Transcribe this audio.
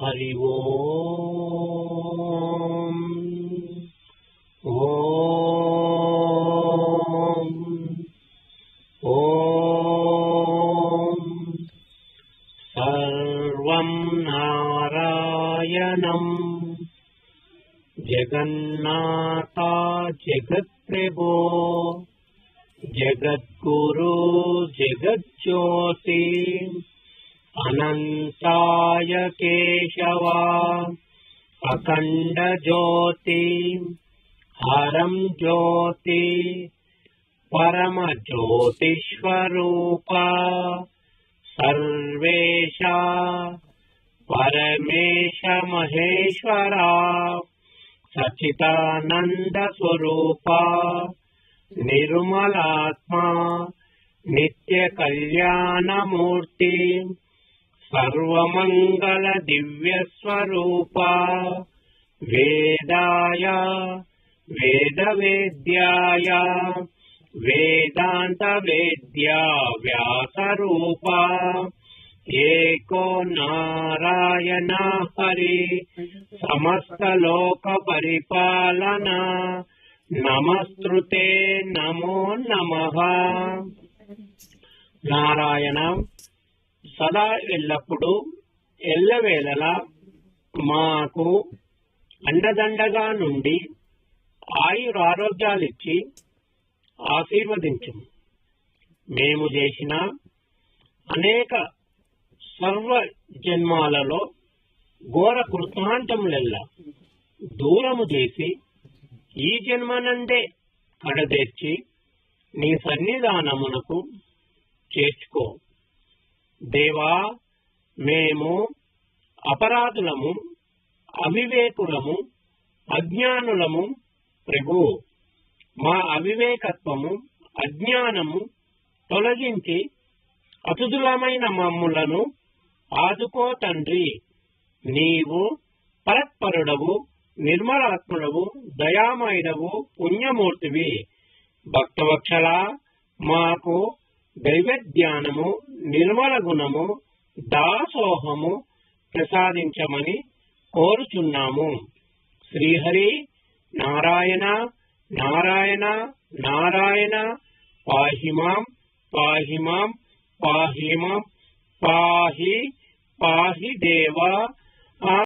हरि ओ सर्वं नारायणम् जगन्नाता जगत्प्रभो। जगद्गुरु जगज्योति। अनन्ताय केशवा अखण्डज्योति हरं ज्योती परमज्योतिश्वरूपा सर्वेशा परमेश महेश्वरा सचितानन्दस्वरूपा निर्मलात्मा नित्यकल्याणमूर्ति సచితానంద స్వరూప నిర్మలాత్మా నిత్య కళ్యాణమూర్తి సర్వమంగళ దివ్య స్వరూప వేదాయ వేద వేద్యాయ వేదాంత వేద్యా సదా ఎల్లప్పుడు ఎల్లవేళలా మాకు అండదండగా నుండి ఆయురారోగ్యాలిచ్చి ఆశీర్వదించు మేము చేసిన అనేక సర్వ జన్మాలలో ఘోర కృతాంతములెల్లా దూరము చేసి ఈ జన్మనందే కడదెచ్చి నీ సన్నిధానమునకు చేర్చుకో. దేవా మేము అపరాధులము అవివేకులము అజ్ఞానులము ప్రభు మా అవివేకత్వము అజ్ఞానము తొలగించి అతుదులమైన మమ్ములను ఆదుకో తండ్రి. నీవు పరత్పరుడవు నిర్మలాత్ముడవు దయామయుడవు పుణ్యమూర్తివి. భక్తవక్షల మాకు దైవ జ్ఞానము నిర్మల గుణము దాసోహము ప్రసాదించమని కోరుచున్నాము. శ్రీహరి నారాయణ నారాయణ నారాయణ పాహిమాం పాహిమాం పాహిమాం పాహి పాహి దేవా